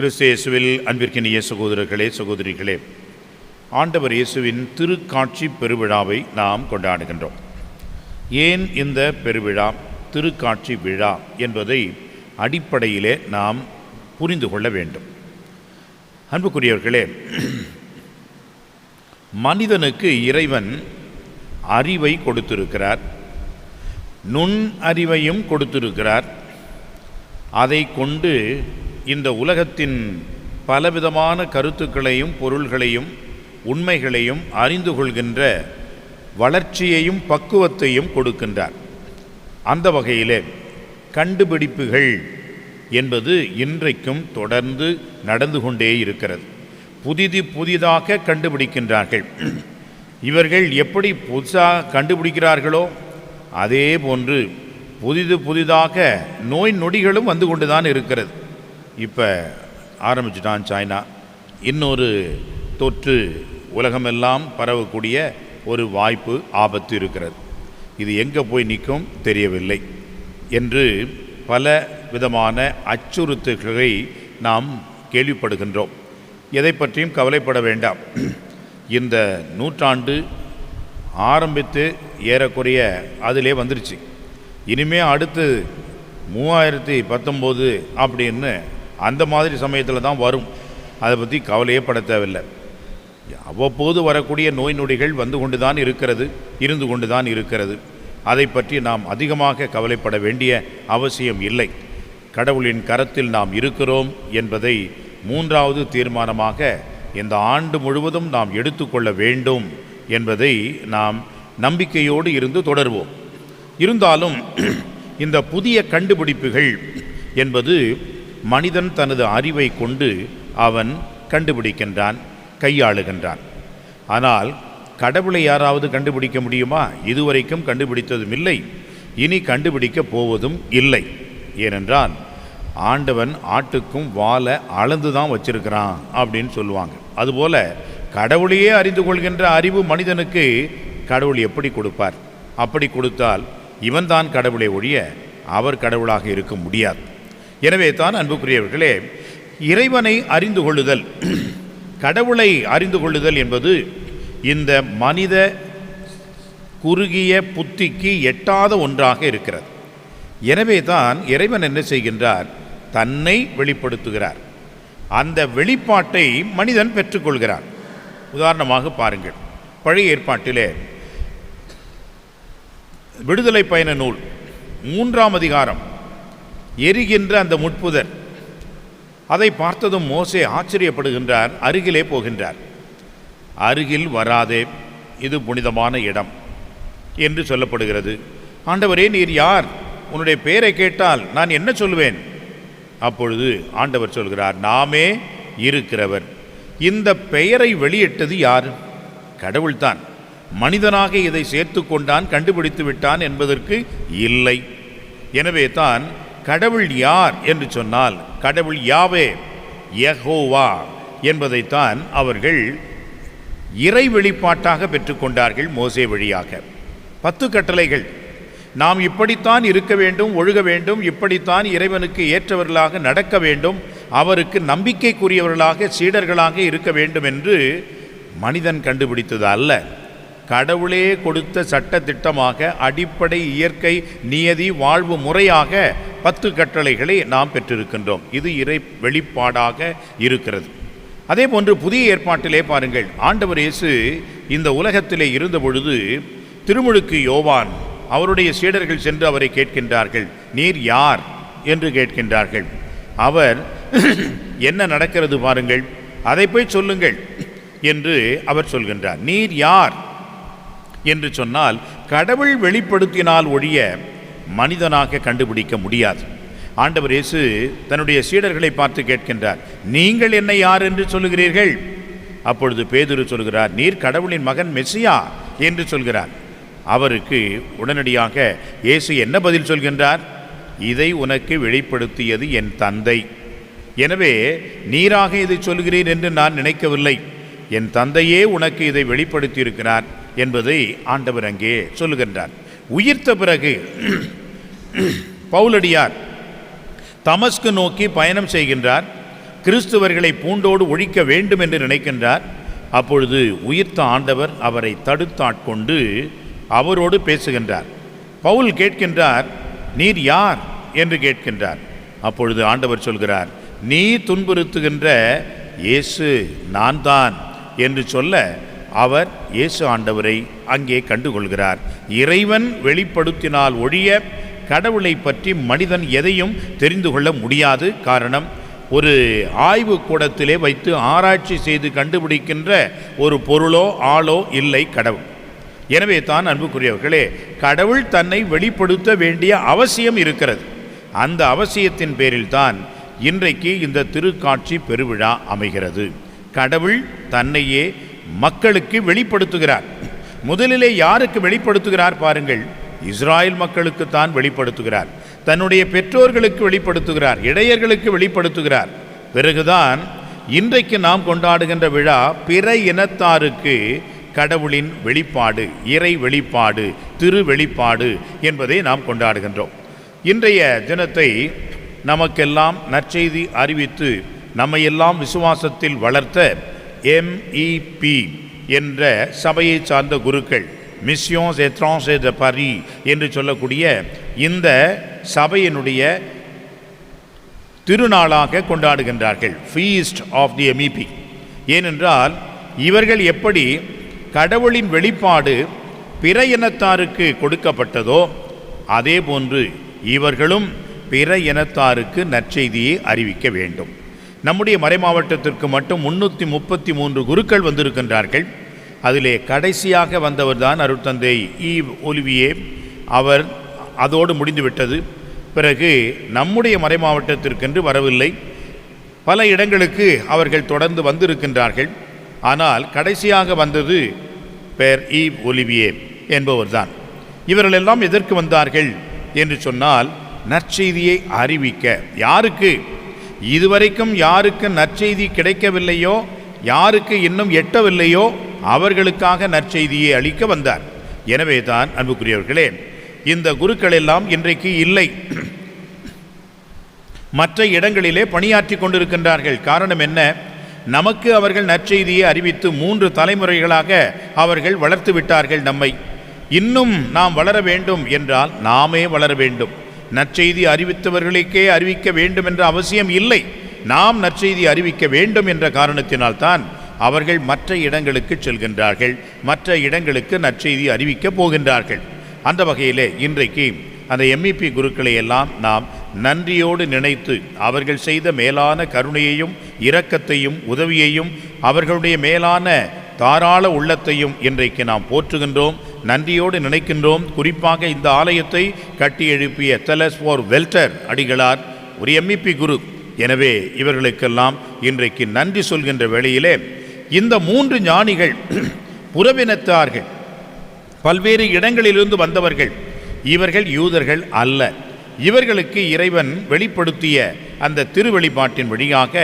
கிறிஸ்து இயேசுவில் அன்பிற்கினிய சகோதரர்களே சகோதரிகளே ஆண்டவர் இயேசுவின் திருக்காட்சி பெருவிழாவை நாம் கொண்டாடுகின்றோம். ஏன் இந்த பெருவிழா திருக்காட்சி விழா என்பதை அடிப்படையிலே நாம் புரிந்து கொள்ள வேண்டும். அன்புக்குரியவர்களே மனிதனுக்கு இறைவன் அறிவை கொடுத்திருக்கிறார். நுண் அறிவையும் கொடுத்திருக்கிறார். அதை கொண்டு இந்த உலகத்தின் பலவிதமான கருத்துக்களையும் பொருள்களையும் உண்மைகளையும் அறிந்து கொள்கின்ற வளர்ச்சியையும் பக்குவத்தையும் கொடுக்கின்றார். அந்த வகையிலே கண்டுபிடிப்புகள் என்பது இன்றைக்கும் தொடர்ந்து நடந்து கொண்டே இருக்கிறது. புதிது புதிதாக கண்டுபிடிக்கின்றார்கள். இவர்கள் எப்படி புதுசாக கண்டுபிடிக்கிறார்களோ அதே போன்று புதிது புதிதாக நோய் நொடிகளும் வந்து கொண்டு தான் இருக்கிறது. இப்போ ஆரம்பிச்சிட்டான் சைனா இன்னொரு தொற்று உலகமெல்லாம் பரவக்கூடிய ஒரு வாய்ப்பு ஆபத்து இருக்கிறது. இது எங்கே போய் நிற்கும் தெரியவில்லை என்று பல விதமான அச்சுறுத்தல்களை நாம் கேள்விப்படுகின்றோம். எதை பற்றியும் கவலைப்பட வேண்டாம். இந்த நூற்றாண்டு ஆரம்பித்து ஏறக்குறைய அதிலே வந்துருச்சு. இனிமே அடுத்து மூவாயிரத்தி பத்தொம்போது அப்படின்னு அந்த மாதிரி சமயத்தில் தான் வரும். அதை பற்றி கவலையே பட தேவையில்லை. அவ்வப்போது வரக்கூடிய நோய் நொடிகள் வந்து கொண்டு தான் இருக்கிறது இருந்து கொண்டு தான் இருக்கிறது. அதை பற்றி நாம் அதிகமாக கவலைப்பட வேண்டிய அவசியம் இல்லை. கடவுளின் கரத்தில் நாம் இருக்கிறோம் என்பதை மூன்றாவது தீர்மானமாக இந்த ஆண்டு முழுவதும் நாம் எடுத்துக்கொள்ள வேண்டும் என்பதை நாம் நம்பிக்கையோடு இருந்து தொடர்வோம். இருந்தாலும் இந்த புதிய கண்டுபிடிப்புகள் என்பது மனிதன் தனது அறிவை கொண்டு அவன் கண்டுபிடிக்கின்றான் கையாளுகின்றான். ஆனால் கடவுளை யாராவது கண்டுபிடிக்க முடியுமா? இதுவரைக்கும் கண்டுபிடித்ததும் இல்லை. இனி கண்டுபிடிக்கப் போவதும் இல்லை. ஏனென்றால் ஆண்டவன் ஆட்டுக்கும் வாழை அளந்து தான் வச்சிருக்கிறான் அப்படின்னு சொல்லுவாங்க. அதுபோல கடவுளையே அறிந்து கொள்கின்ற அறிவு மனிதனுக்கு கடவுள் எப்படி கொடுப்பார்? அப்படி கொடுத்தால் இவன்தான் கடவுளை ஒழிய அவர் கடவுளாக இருக்க முடியாது. எனவே தான் அன்புக்குரியவர்களே இறைவனை அறிந்து கொள்ளுதல் கடவுளை அறிந்து கொள்ளுதல் என்பது இந்த மனித குறுகிய புத்திக்கு எட்டாத ஒன்றாக இருக்கிறது. எனவே தான் இறைவன் என்ன செய்கின்றார்? தன்னை வெளிப்படுத்துகிறார். அந்த வெளிப்பாட்டை மனிதன் பெற்றுக்கொள்கிறார் உதாரணமாக பாருங்கள். பழைய ஏற்பாட்டிலே விடுதலை பயண நூல் மூன்றாம் அதிகாரம் எரிகின்ற அந்த முட்புதர். அதை பார்த்ததும் மோசே ஆச்சரியப்படுகின்றார் அருகிலே போகின்றார். அருகில் வராதே இது புனிதமான இடம் என்று சொல்லப்படுகிறது. ஆண்டவரே நீர் யார்? உன்னுடைய பெயரை கேட்டால் நான் என்ன சொல்வேன் அப்பொழுது ஆண்டவர் சொல்கிறார் நாமே இருக்கிறவர். இந்த பெயரை வெளியிட்டது யார்? கடவுள்தான். மனிதனாக இதை சேர்த்து கொண்டான் கண்டுபிடித்து விட்டான் என்பதற்கு இல்லை. எனவே தான் கடவுள் யார் என்று சொன்னால் கடவுள் யாவே? யஹோவா என்பதைத்தான் அவர்கள் இறை வெளிப்பாட்டாக பெற்றுக்கொண்டார்கள் மோசே வழியாக. பத்து கட்டளைகள். நாம் இப்படித்தான் இருக்க வேண்டும் ஒழுக வேண்டும் இப்படித்தான் இறைவனுக்கு ஏற்றவர்களாக நடக்க வேண்டும் அவருக்கு நம்பிக்கைக்குரியவர்களாக சீடர்களாக இருக்க வேண்டும் என்று மனிதன் கண்டுபிடித்தது அல்ல. கடவுளே கொடுத்த சட்ட திட்டமாக அடிப்படை இயற்கை நியதி வாழ்வு முறையாக பத்து கட்டளைகளை நாம் பெற்றிருக்கின்றோம். இது இறை வெளிப்பாடாக இருக்கிறது. அதே போன்று புதிய ஏற்பாட்டிலே பாருங்கள். ஆண்டவர் இயேசு இந்த உலகத்திலே இருந்த பொழுது திருமுழுக்கு யோவான் அவருடைய சீடர்கள் சென்று அவரை கேட்கின்றார்கள். நீர் யார்? என்று கேட்கின்றார்கள். அவர் என்ன நடக்கிறது பாருங்கள். அதை போய் சொல்லுங்கள் என்று அவர் சொல்கின்றார். நீர் யார்? என்று சொன்னால் கடவுள் வெளிப்படுத்தினால் ஒழிய மனிதனாக கண்டுபிடிக்க முடியாது. ஆண்டவர் இயேசு தன்னுடைய சீடர்களை பார்த்து கேட்கின்றார் நீங்கள் என்னை யார் என்று சொல்லுகிறீர்கள்? அப்பொழுது பேதுரு சொல்கிறார் நீர் கடவுளின் மகன் மெஸ்ஸியா என்று சொல்கிறார். அவருக்கு உடனடியாக இயேசு என்ன பதில் சொல்கின்றார்? இதை உனக்கு வெளிப்படுத்தியது என் தந்தை. எனவே நீராக இதை சொல்கிறீர் என்று நான் நினைக்கவில்லை. என் தந்தையே உனக்கு இதை வெளிப்படுத்தியிருக்கிறார். என்பதை ஆண்டவர் அங்கே சொல்லுகின்றார். உயிர்த்த பிறகு பவுலடியார் தமஸ்கு நோக்கி பயணம் செய்கின்றார். கிறிஸ்துவர்களை பூண்டோடு ஒழிக்க வேண்டும் என்று நினைக்கின்றார். அப்பொழுது உயிர்த்த ஆண்டவர் அவரை தடுத்தாட்கொண்டு அவரோடு பேசுகின்றார். பவுல் கேட்கின்றார் நீர் யார்? என்று கேட்கின்றார். அப்பொழுது ஆண்டவர் சொல்கிறார் நீ துன்புறுத்துகின்ற இயேசு நான் தான் என்று சொல்ல அவர் இயேசு ஆண்டவரை அங்கே கண்டுகொள்கிறார். இறைவன் வெளிப்படுத்தினால் ஒழிய கடவுளை பற்றி மனிதன் எதையும் தெரிந்து கொள்ள முடியாது. காரணம் ஒரு ஆய்வு கூடத்திலே வைத்து ஆராய்ச்சி செய்து கண்டுபிடிக்கின்ற ஒரு பொருளோ ஆளோ இல்லை கடவுள். எனவே தான் அன்புக்குரியவர்களே கடவுள் தன்னை வெளிப்படுத்த வேண்டிய அவசியம் இருக்கிறது. அந்த அவசியத்தின் பேரில் தான் இன்றைக்கு இந்த திருக்காட்சி பெருவிழா அமைகிறது. கடவுள் தன்னையே மக்களுக்கு வெளிப்படுத்துகிறார். முதலிலே யாருக்கு வெளிப்படுத்துகிறார் பாருங்கள். இஸ்ராயல் மக்களுக்கு தான் வெளிப்படுத்துகிறார். தன்னுடைய பெற்றோர்களுக்கு வெளிப்படுத்துகிறார். இடையர்களுக்கு வெளிப்படுத்துகிறார். பிறகுதான் இன்றைக்கு நாம் கொண்டாடுகின்ற விழா பிற இனத்தாருக்கு கடவுளின் வெளிப்பாடு இறை வெளிப்பாடு திரு வெளிப்பாடு என்பதை நாம் கொண்டாடுகின்றோம். இன்றைய தினத்தை நமக்கெல்லாம் நற்செய்தி அறிவித்து நம்மையெல்லாம் விசுவாசத்தில் வளர்த்த எம்இபி என்ற சபையை சார்ந்த குருக்கள் மிஸ்யோன்ஸ் எத்ரான்ஸ் த பரி என்று சொல்லக்கூடிய இந்த சபையினுடைய திருநாளாக கொண்டாடுகின்றார்கள் ஃபீஸ்ட் ஆஃப் தி எம்இபி ஏனென்றால் இவர்கள் எப்படி கடவுளின் வெளிப்பாடு பிற இனத்தாருக்கு கொடுக்கப்பட்டதோ அதே போன்று இவர்களும் பிற இனத்தாருக்கு நற்செய்தியை அறிவிக்க வேண்டும். நம்முடைய மறைமாவட்டத்திற்கு மட்டும் முன்னூற்றி முப்பத்தி மூன்று குருக்கள் வந்திருக்கின்றார்கள். அதிலே கடைசியாக வந்தவர் தான் அருட்தந்தை இ ஒலிவியே. அவர் அதோடு முடிந்துவிட்டது. பிறகு நம்முடைய மறைமாவட்டத்திற்கென்று வரவில்லை. பல இடங்களுக்கு அவர்கள் தொடர்ந்து வந்திருக்கின்றார்கள். ஆனால் கடைசியாக வந்தது பேர் இ ஒலிவியே என்பவர்தான். இவர்களெல்லாம் எதற்கு வந்தார்கள் என்று சொன்னால் நற்செய்தியை அறிவிக்க. யாருக்கு? இதுவரைக்கும் யாருக்கு நற்செய்தி கிடைக்கவில்லையோ யாருக்கு இன்னும் எட்டவில்லையோ அவர்களுக்காக நற்செய்தியை அளிக்க வந்தார். எனவே தான் அன்புக்குரியவர்களே இந்த குருக்கள் எல்லாம் இன்றைக்கு இல்லை. மற்ற இடங்களிலே பணியாற்றி கொண்டிருக்கின்றார்கள். காரணம் என்ன? நமக்கு அவர்கள் நற்செய்தியை அறிவித்து மூன்று தலைமுறைகளாக அவர்கள் வளர்த்து விட்டார்கள் நம்மை. இன்னும் நாம் வளர வேண்டும் என்றால் நாமே வளர வேண்டும். நற்செய்தி அறிவித்தவர்களுக்கே அறிவிக்க வேண்டும் என்ற அவசியம் இல்லை. நாம் நற்செய்தி அறிவிக்க வேண்டும் என்ற காரணத்தினால்தான் அவர்கள் மற்ற இடங்களுக்கு செல்கின்றார்கள். மற்ற இடங்களுக்கு நற்செய்தி அறிவிக்க போகின்றார்கள். அந்த வகையிலே இன்றைக்கு அந்த எம்இபி குருக்களை எல்லாம் நாம் நன்றியோடு நினைத்து அவர்கள் செய்த மேலான கருணையையும் இரக்கத்தையும் உதவியையும் அவர்களுடைய மேலான தாராள உள்ளத்தையும் இன்றைக்கு நாம் போற்றுகின்றோம் நன்றியோடு நினைக்கின்றோம். குறிப்பாக இந்த ஆலயத்தை கட்டி எழுப்பிய தெலஸ் ஃபார் வெல்டர் அடிகளார் ஒரு எம்இபி குரு. எனவே இவர்களுக்கெல்லாம் இன்றைக்கு நன்றி சொல்கின்ற வேளையிலே இந்த மூன்று ஞானிகள் புறவினத்தார்கள் பல்வேறு இடங்களிலிருந்து வந்தவர்கள் இவர்கள் யூதர்கள் அல்ல. இவர்களுக்கு இறைவன் வெளிப்படுத்திய அந்த திருவெளிப்பாட்டின் வழியாக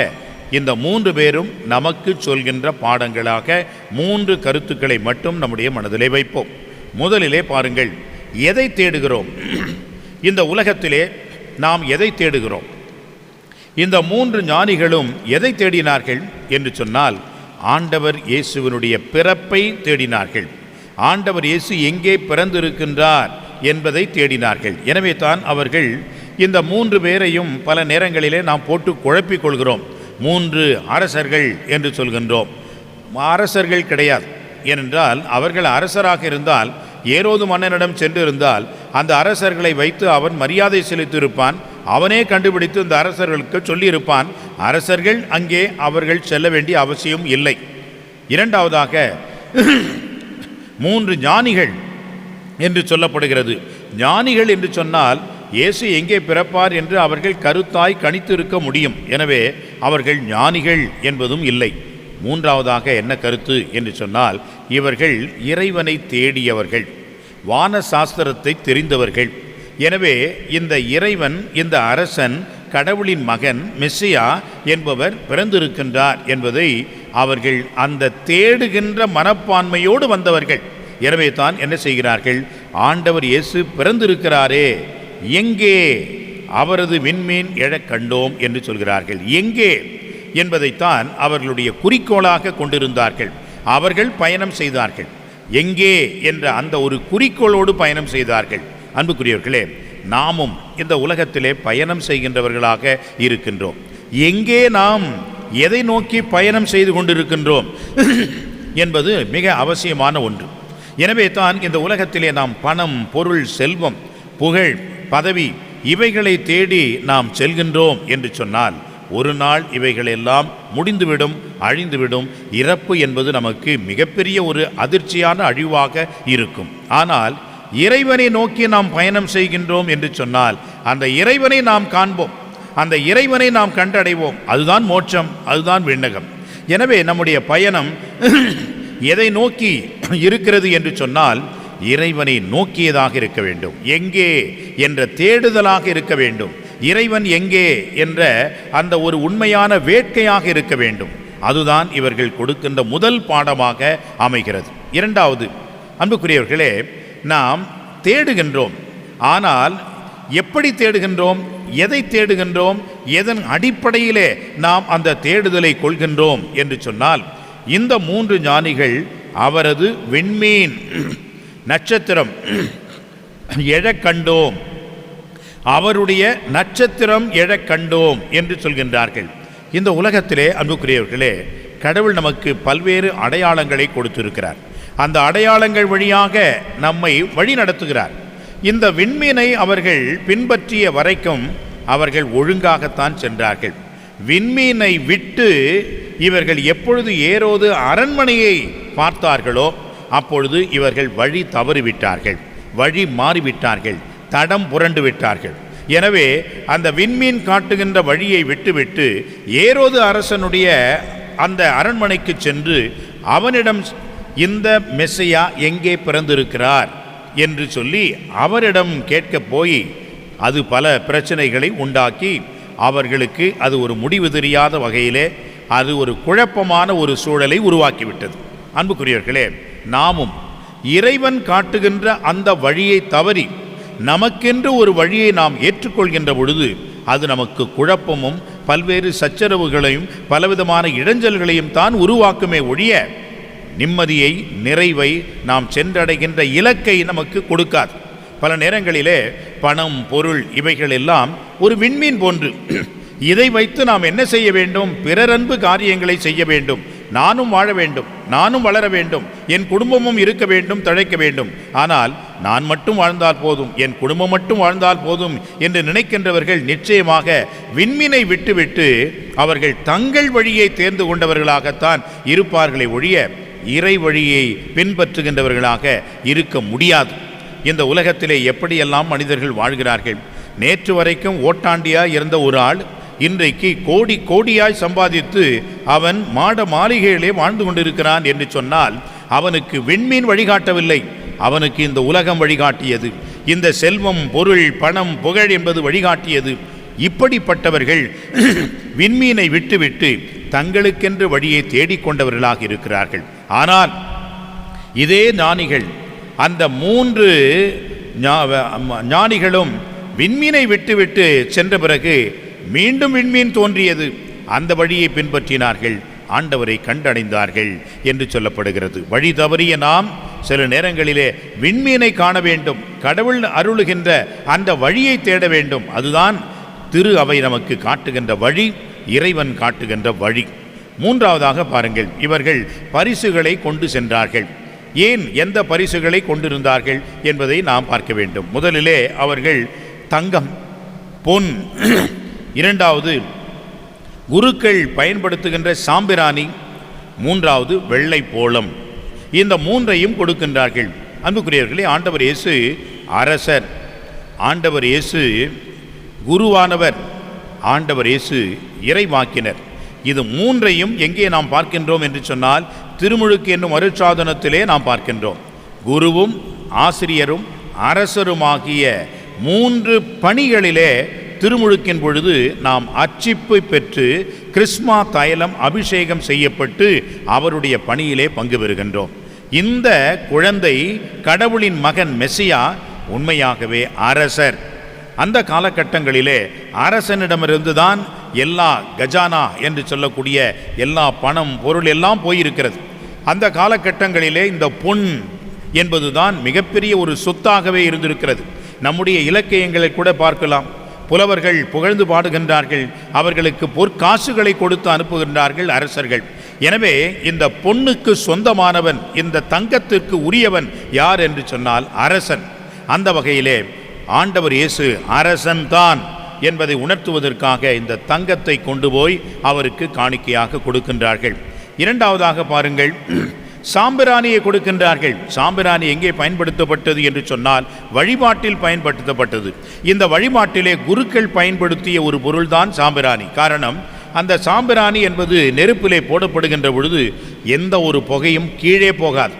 இந்த மூன்று பேரும் நமக்கு சொல்கின்ற பாடங்களாக மூன்று கருத்துக்களை மட்டும் நம்முடைய மனதிலே வைப்போம். முதலிலே பாருங்கள் எதை தேடுகிறோம்? இந்த உலகத்திலே நாம் எதை தேடுகிறோம்? இந்த மூன்று ஞானிகளும் எதை தேடினார்கள் என்று சொன்னால் ஆண்டவர் இயேசுவினுடைய பிறப்பை தேடினார்கள். ஆண்டவர் இயேசு எங்கே பிறந்திருக்கின்றார் என்பதை தேடினார்கள். எனவே தான் அவர்கள் இந்த மூன்று பேரையும் பல நேரங்களிலே நாம் போட்டு குழப்பிக் கொள்கிறோம். மூன்று அரசர்கள் என்று சொல்கின்றோம். அரசர்கள் கிடையாது. ஏனென்றால் அவர்கள் அரசராக இருந்தால் ஏரோது மன்னனிடம் சென்றிருந்தால் அந்த அரசர்களை வைத்து அவன் மரியாதை செலுத்தியிருப்பான். அவனே கண்டுபிடித்து இந்த அரசர்களுக்கு சொல்லியிருப்பான். அரசர்கள் அங்கே அவர்கள் செல்ல வேண்டிய அவசியம் இல்லை. இரண்டாவதாக மூன்று ஞானிகள் என்று சொல்லப்படுகிறது. ஞானிகள் என்று சொன்னால் இயேசு எங்கே பிறப்பார் என்று அவர்கள் கருத்தாய் கணித்திருக்க முடியும். எனவே அவர்கள் ஞானிகள் என்பதும் இல்லை. மூன்றாவதாக என்ன கருத்து என்று சொன்னால் இவர்கள் இறைவனை தேடியவர்கள் வான சாஸ்திரத்தை தெரிந்தவர்கள். எனவே இந்த இறைவன் இந்த அரசன் கடவுளின் மகன் மெஸ்ஸியா என்பவர் பிறந்திருக்கின்றார் என்பதை அவர்கள் அந்த தேடுகின்ற மனப்பான்மையோடு வந்தவர்கள். எனவே தான் என்ன செய்கிறார்கள்? ஆண்டவர் இயேசு பிறந்திருக்கிறாரே எங்கே அவரது விண்மீன் எழக் கண்டோம் என்று சொல்கிறார்கள். எங்கே என்பதைத்தான் அவர்களுடைய குறிக்கோளாக கொண்டிருந்தார்கள். அவர்கள் பயணம் செய்தார்கள். எங்கே என்ற அந்த ஒரு குறிக்கோளோடு பயணம் செய்தார்கள். அன்புக்குரியவர்களே நாமும் இந்த உலகத்திலே பயணம் செய்கின்றவர்களாக இருக்கின்றோம். எங்கே நாம் எதை நோக்கி பயணம் செய்து கொண்டிருக்கின்றோம் என்பது மிக அவசியமான ஒன்று. எனவே தான் இந்த உலகத்திலே நாம் பணம் பொருள் செல்வம் புகழ் பதவி இவைகளை தேடி நாம் செல்கின்றோம் என்று சொன்னால் ஒரு நாள் இவைகளெல்லாம் முடிந்துவிடும் அழிந்துவிடும். இறப்பு என்பது நமக்கு மிகப்பெரிய ஒரு அதிர்ச்சியான அழிவாக இருக்கும். ஆனால் இறைவனை நோக்கி நாம் பயணம் செய்கின்றோம் என்று சொன்னால் அந்த இறைவனை நாம் காண்போம். அந்த இறைவனை நாம் கண்டடைவோம். அதுதான் மோட்சம் அதுதான் விண்ணகம். எனவே நம்முடைய பயணம் எதை நோக்கி இருக்கிறது என்று சொன்னால் இறைவனை நோக்கியதாக இருக்க வேண்டும். எங்கே? என்ற தேடுதலாக இருக்க வேண்டும். இறைவன் எங்கே? என்ற அந்த ஒரு உண்மையான வேட்கையாக இருக்க வேண்டும். அதுதான் இவர்கள் கொடுக்கின்ற முதல் பாடமாக அமைகிறது. இரண்டாவது அன்புக்குரியவர்களே நாம் தேடுகின்றோம். ஆனால் எப்படி தேடுகின்றோம்? எதை தேடுகின்றோம்? எதன் அடிப்படையிலே நாம் அந்த தேடுதலை கொள்கின்றோம் என்று சொன்னால் இந்த மூன்று ஞானிகள் அவரது விண்மீன் நட்சத்திரம். எழக் கண்டோம். அவருடைய நட்சத்திரம் எழக் கண்டோம் என்று சொல்கின்றார்கள். இந்த உலகத்திலே அன்புக்குரியவர்களே கடவுள் நமக்கு பல்வேறு அடையாளங்களை கொடுத்திருக்கிறார். அந்த அடையாளங்கள் வழியாக நம்மை வழி நடத்துகிறார். இந்த விண்மீனை அவர்கள் பின்பற்றிய வரைக்கும் அவர்கள் ஒழுங்காகத்தான் சென்றார்கள். விண்மீனை விட்டு இவர்கள் எப்பொழுது ஏரோது அரண்மனையை பார்த்தார்களோ அப்பொழுது இவர்கள் வழி தவறிவிட்டார்கள். வழி மாறிவிட்டார்கள். தடம் புரண்டு விட்டார்கள். எனவே அந்த விண்மீன் காட்டுகின்ற வழியை விட்டுவிட்டு ஏரோது அரசனுடைய அந்த அரண்மனைக்கு சென்று அவனிடம் இந்த மெஸ்ஸையா எங்கே பிறந்திருக்கிறார்? என்று சொல்லி அவரிடம் கேட்க போய் அது பல பிரச்சனைகளை உண்டாக்கி அவர்களுக்கு அது ஒரு முடிவு தெரியாத வகையிலே அது ஒரு குழப்பமான ஒரு சூழலை உருவாக்கிவிட்டது. அன்புக்குரியவர்களே நாமும் இறைவன் காட்டுகின்ற அந்த வழியை தவறி நமக்கென்று ஒரு வழியை நாம் ஏற்றுக்கொள்கின்ற பொழுது அது நமக்கு குழப்பமும் பல்வேறு சச்சரவுகளையும் பலவிதமான இடைஞ்சல்களையும் தான் உருவாக்குமே ஒழிய நிம்மதியை நிறைவை நாம் சென்றடைகின்ற இலக்கை நமக்கு கொடுக்காது. பல நேரங்களிலே பணம் பொருள் இவைகள் எல்லாம் ஒரு விண்மீன் போன்று இதை வைத்து நாம் என்ன செய்ய வேண்டும்? பிறரன்பு காரியங்களை செய்ய வேண்டும். நானும் வாழ வேண்டும் நானும் வளர வேண்டும் என் குடும்பமும் இருக்க வேண்டும் தழைக்க வேண்டும். ஆனால் நான் மட்டும் வாழ்ந்தால் போதும் என் குடும்பம் மட்டும் வாழ்ந்தால் போதும் என்று நினைக்கின்றவர்கள் நிச்சயமாக விண்மீனை விட்டுவிட்டு அவர்கள் தங்கள் வழியை தேர்ந்து கொண்டவர்களாகத்தான் இருப்பார்களே ஒழிய இறை வழியை பின்பற்றுகின்றவர்களாக இருக்க முடியாது. இந்த உலகத்திலே எப்படியெல்லாம் மனிதர்கள் வாழ்கிறார்கள்? நேற்று வரைக்கும் ஓட்டாண்டியாக இருந்த ஒரு ஆள் இன்றைக்கு கோடி கோடியாய் சம்பாதித்து அவன் மாட மாளிகையிலே வாழ்ந்து கொண்டிருக்கிறான் என்று சொன்னால் அவனுக்கு விண்மீன் வழிகாட்டவில்லை. அவனுக்கு இந்த உலகம் வழிகாட்டியது. இந்த செல்வம் பொருள் பணம் புகழ் என்பது வழிகாட்டியது. இப்படிப்பட்டவர்கள் விண்மீனை விட்டுவிட்டு தங்களுக்கென்று வழியை தேடிக்கொண்டவர்களாக இருக்கிறார்கள். ஆனால் இதே ஞானிகள் அந்த மூன்று ஞா- ஞானிகளும் விண்மீனை விட்டுவிட்டு சென்ற பிறகு மீண்டும் விண்மீன் தோன்றியது. அந்த வழியை பின்பற்றினார்கள். ஆண்டவரை கண்டடைந்தார்கள் என்று சொல்லப்படுகிறது. வழி தவறிய நாம் சில நேரங்களிலே விண்மீனை காண வேண்டும். கடவுள் அருளுகின்ற அந்த வழியை தேட வேண்டும். அதுதான் திரு அவை நமக்கு காட்டுகின்ற வழி இறைவன் காட்டுகின்ற வழி. மூன்றாவதாக பாருங்கள். இவர்கள் பரிசுகளை கொண்டு சென்றார்கள். ஏன் எந்த பரிசுகளை கொண்டிருந்தார்கள் என்பதை நாம் பார்க்க வேண்டும். முதலிலே அவர்கள் தங்கம் பொன் இரண்டாவது குருக்கள் பயன்படுத்துகின்ற சாம்பிராணி. மூன்றாவது வெள்ளை போளம் இந்த மூன்றையும் கொடுக்கின்றார்கள். அன்புக்குரியவர்களே ஆண்டவர் இயேசு அரசர். ஆண்டவர் இயேசு குருவானவர். ஆண்டவர் இயேசு இறைவாக்கினர். இது மூன்றையும் எங்கே நாம் பார்க்கின்றோம் என்று சொன்னால் திருமுழுக்கு என்னும் அருட்சாதனத்திலே நாம் பார்க்கின்றோம். குருவும் ஆசிரியரும் அரசருமாகிய மூன்று பணிகளிலே திருமுழுக்கின் பொழுது நாம் அச்சிப்பை பெற்று கிறிஸ்மா தைலம் அபிஷேகம் செய்யப்பட்டு அவருடைய பணியிலே பங்கு பெறுகின்றோம். இந்த குழந்தை கடவுளின் மகன் மெஸ்ஸியா உண்மையாகவே அரசர். அந்த காலகட்டங்களிலே அரசனிடமிருந்து தான் எல்லா கஜானா என்று சொல்லக்கூடிய எல்லா பணம் பொருள் எல்லாம் போயிருக்கிறது. அந்த காலகட்டங்களிலே இந்த பொன் என்பதுதான் மிகப்பெரிய ஒரு சொத்தாகவே இருந்திருக்கிறது. நம்முடைய இலக்கியங்களை கூட பார்க்கலாம். புலவர்கள் புகழ்ந்து பாடுகின்றார்கள். அவர்களுக்கு பொற்காசுகளை கொடுத்து அனுப்புகின்றார்கள் அரசர்கள். எனவே இந்த பொண்ணுக்கு சொந்தமானவன் இந்த தங்கத்திற்கு உரியவன் யார் என்று சொன்னால் அரசன். அந்த வகையிலே ஆண்டவர் இயேசு அரசன்தான் என்பதை உணர்த்துவதற்காக இந்த தங்கத்தை கொண்டு போய் அவருக்கு காணிக்கையாக கொடுக்கின்றார்கள். இரண்டாவதாக பாருங்கள். சாம்பிராணியை கொடுக்கின்றார்கள். சாம்பிராணி எங்கே பயன்படுத்தப்பட்டது என்று சொன்னால் வழிபாட்டில் பயன்படுத்தப்பட்டது. இந்த வழிபாட்டிலே குருக்கள் பயன்படுத்திய ஒரு பொருள்தான் சாம்பிராணி. காரணம் அந்த சாம்பிராணி என்பது நெருப்பிலே போடப்படுகின்ற பொழுது எந்த ஒரு புகையும் கீழே போகாது.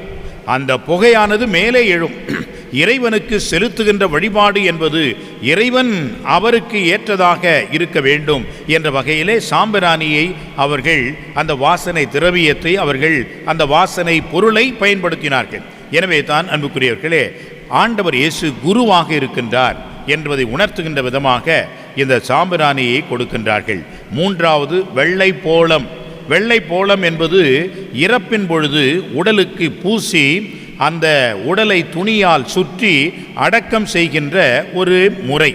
அந்த புகையானது மேலே எழும். இறைவனுக்கு செலுத்துகின்ற வழிபாடு என்பது இறைவன் அவருக்கு ஏற்றதாக இருக்க வேண்டும் என்ற வகையிலே சாம்பிராணியை அவர்கள் அந்த வாசனை திரவியத்தை அவர்கள் அந்த வாசனை பொருளை பயன்படுத்தினார்கள். எனவே தான் அன்புக்குரியவர்களே ஆண்டவர் இயேசு குருவாக இருக்கின்றார் என்பதை உணர்த்துகின்ற விதமாக இந்த சாம்பிராணியை கொடுக்கின்றார்கள். மூன்றாவது வெள்ளை போளம். வெள்ளை போளம் என்பது இறப்பின் பொழுது உடலுக்கு பூசி அந்த உடலை துணியால் சுற்றி அடக்கம் செய்கின்ற ஒரு முறை.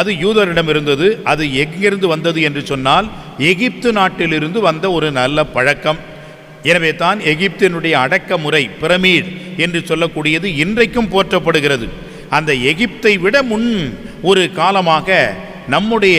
அது யூதரிடம் இருந்தது அது எங்கிருந்து வந்தது என்று சொன்னால் எகிப்து நாட்டிலிருந்து வந்த ஒரு நல்ல பழக்கம். எனவே தான் எகிப்தினுடைய அடக்க முறை பிரமீட் என்று சொல்லக்கூடியது இன்றைக்கும் போற்றப்படுகிறது. அந்த எகிப்தை விட முன் ஒரு காலமாக நம்முடைய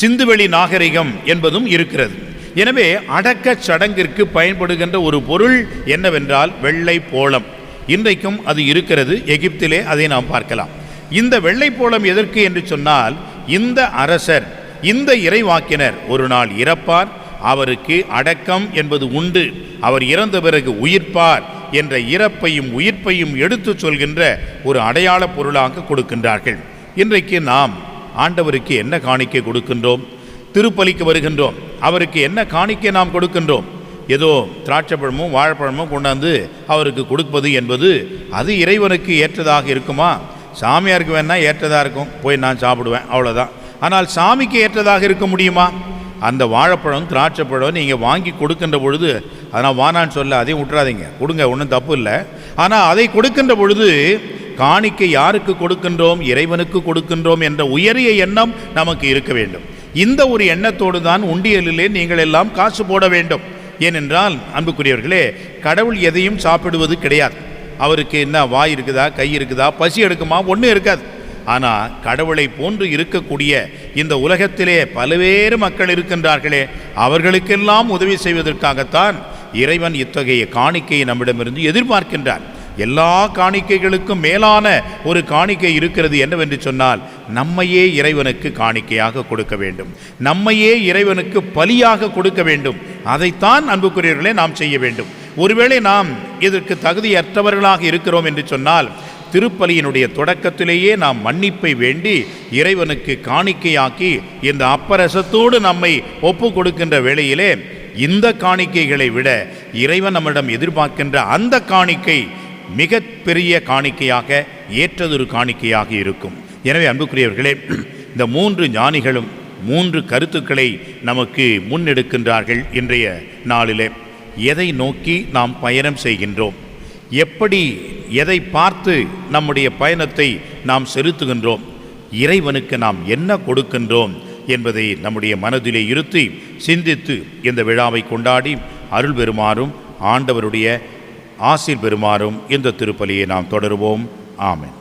சிந்துவெளி நாகரிகம் என்பதும் இருக்கிறது. எனவே அடக்கச் சடங்கிற்கு பயன்படுகின்ற ஒரு பொருள் என்னவென்றால் வெள்ளை போளம். இன்றைக்கும் அது இருக்கிறது எகிப்திலே அதை நாம் பார்க்கலாம். இந்த வெள்ளை போளம் எதற்கு என்று சொன்னால் இந்த அரசர் இந்த இறைவாக்கினர் ஒரு நாள் இறப்பார் அவருக்கு அடக்கம் என்பது உண்டு. அவர் இறந்த பிறகு உயிர்ப்பார் என்ற இறப்பையும் உயிர்ப்பையும் எடுத்துச் சொல்கின்ற ஒரு அடையாள பொருளாக கொடுக்கின்றார்கள். இன்றைக்கு நாம் ஆண்டவருக்கு என்ன காணிக்கை கொடுக்கின்றோம்? திருப்பலிக்கு வருகின்றோம். அவருக்கு என்ன காணிக்கை நாம் கொடுக்கின்றோம்? ஏதோ திராட்சைப்பழமும் வாழைப்பழமும் கொண்டாந்து அவருக்கு கொடுப்பது என்பது அது இறைவனுக்கு ஏற்றதாக இருக்குமா? சாமியாருக்கு வேணால் ஏற்றதாக இருக்கும். போய் நான் சாப்பிடுவேன். அவ்வளோதான் ஆனால் சாமிக்கு ஏற்றதாக இருக்க முடியுமா? அந்த வாழைப்பழம் திராட்சைப்பழம் நீங்கள் வாங்கி கொடுக்கின்ற பொழுது அதனால் வானான்னு சொல்ல அதையும் விட்டுறாதீங்க. கொடுங்க ஒன்றும் தப்பு இல்லை. ஆனால் அதை கொடுக்கின்ற பொழுது காணிக்கை யாருக்கு கொடுக்கின்றோம்? இறைவனுக்கு கொடுக்கின்றோம் என்ற உயரிய எண்ணம் நமக்கு இருக்க வேண்டும். இந்த ஒரு எண்ணத்தோடு தான் உண்டியலிலே நீங்கள் எல்லாம் காசு போட வேண்டும். ஏனென்றால் அன்புக்குரியவர்களே கடவுள் எதையும் சாப்பிடுவது கிடையாது. அவருக்கு என்ன வாய் இருக்குதா கை இருக்குதா பசி எடுக்குமா ஒன்றும் இருக்காது. ஆனால் கடவுளை போன்று இருக்கக்கூடிய இந்த உலகத்திலே பல்வேறு மக்கள் இருக்கின்றார்களே அவர்களுக்கெல்லாம் உதவி செய்வதற்காகத்தான் இறைவன் இத்தகைய காணிக்கையை நம்மிடமிருந்து எதிர்பார்க்கின்றார் எல்லா காணிக்கைகளுக்கும் மேலான ஒரு காணிக்கை இருக்கிறது என்னவென்று சொன்னால் நம்மையே இறைவனுக்கு காணிக்கையாக கொடுக்க வேண்டும். நம்மையே இறைவனுக்கு பலியாக கொடுக்க வேண்டும். அதைத்தான் அன்புக்குரியவர்களே நாம் செய்ய வேண்டும். ஒருவேளை நாம் இதற்கு தகுதியற்றவர்களாக இருக்கிறோம் என்று சொன்னால் திருப்பலியினுடைய தொடக்கத்திலேயே நாம் மன்னிப்பை வேண்டி இறைவனுக்கு காணிக்கையாக்கி இந்த அப்பரசத்தோடு நம்மை ஒப்பு கொடுக்கின்ற வேளையிலே இந்த காணிக்கைகளை விட இறைவன் நம்மிடம் எதிர்பார்க்கின்ற அந்த காணிக்கை மிக பெரிய காணிக்கையாக ஏற்றதொரு காணிக்கையாக இருக்கும். எனவே அன்புக்குரியவர்களே இந்த மூன்று ஞானிகளும் மூன்று கருத்துக்களை நமக்கு முன்னெடுக்கின்றார்கள் இன்றைய நாளிலே. எதை நோக்கி நாம் பயணம் செய்கின்றோம்? எப்படி எதை பார்த்து நம்முடைய பயணத்தை நாம் செலுத்துகின்றோம்? இறைவனுக்கு நாம் என்ன கொடுக்கின்றோம்? என்பதை நம்முடைய மனதிலே இருத்தி சிந்தித்து இந்த விழாவை கொண்டாடி அருள் பெறுமாறும் ஆண்டவருடைய ஆசீர் பெறுமாறும் இந்த திருப்பலியை நாம் தொடருவோம். ஆமென்.